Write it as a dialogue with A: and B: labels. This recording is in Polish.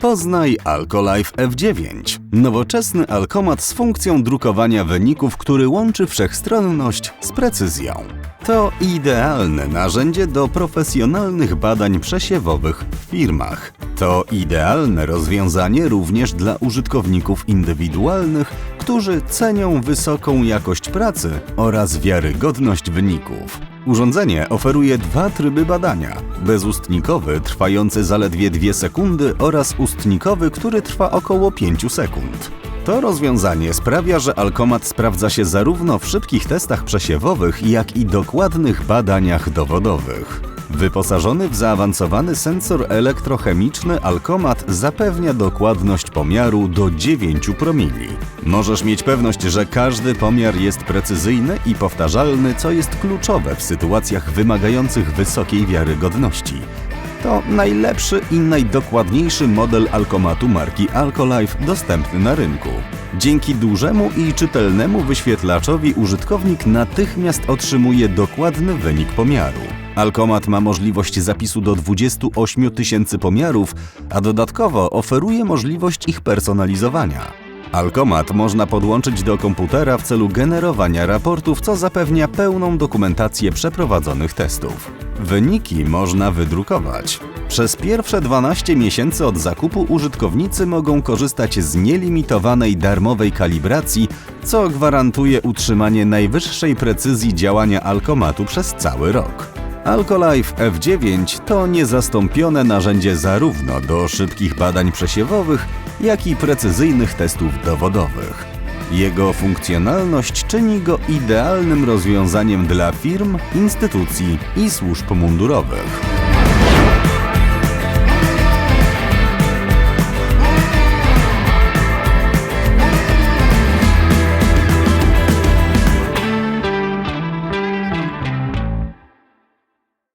A: Poznaj Alcolife F9. Nowoczesny alkomat z funkcją drukowania wyników, który łączy wszechstronność z precyzją. To idealne narzędzie do profesjonalnych badań przesiewowych w firmach. To idealne rozwiązanie również dla użytkowników indywidualnych, którzy cenią wysoką jakość pracy oraz wiarygodność wyników. Urządzenie oferuje dwa tryby badania: bezustnikowy, trwający zaledwie 2 sekundy, oraz ustnikowy, który trwa około 5 sekund. To rozwiązanie sprawia, że alkomat sprawdza się zarówno w szybkich testach przesiewowych, jak i dokładnych badaniach dowodowych. Wyposażony w zaawansowany sensor elektrochemiczny, alkomat zapewnia dokładność pomiaru do 9 promili. Możesz mieć pewność, że każdy pomiar jest precyzyjny i powtarzalny, co jest kluczowe w sytuacjach wymagających wysokiej wiarygodności. To najlepszy i najdokładniejszy model alkomatu marki Alcolife dostępny na rynku. Dzięki dużemu i czytelnemu wyświetlaczowi użytkownik natychmiast otrzymuje dokładny wynik pomiaru. Alkomat ma możliwość zapisu do 28 tysięcy pomiarów, a dodatkowo oferuje możliwość ich personalizowania. Alkomat można podłączyć do komputera w celu generowania raportów, co zapewnia pełną dokumentację przeprowadzonych testów. Wyniki można wydrukować. Przez pierwsze 12 miesięcy od zakupu użytkownicy mogą korzystać z nielimitowanej darmowej kalibracji, co gwarantuje utrzymanie najwyższej precyzji działania alkomatu przez cały rok. Alcolife F9 to niezastąpione narzędzie zarówno do szybkich badań przesiewowych, jak i precyzyjnych testów dowodowych. Jego funkcjonalność czyni go idealnym rozwiązaniem dla firm, instytucji i służb mundurowych.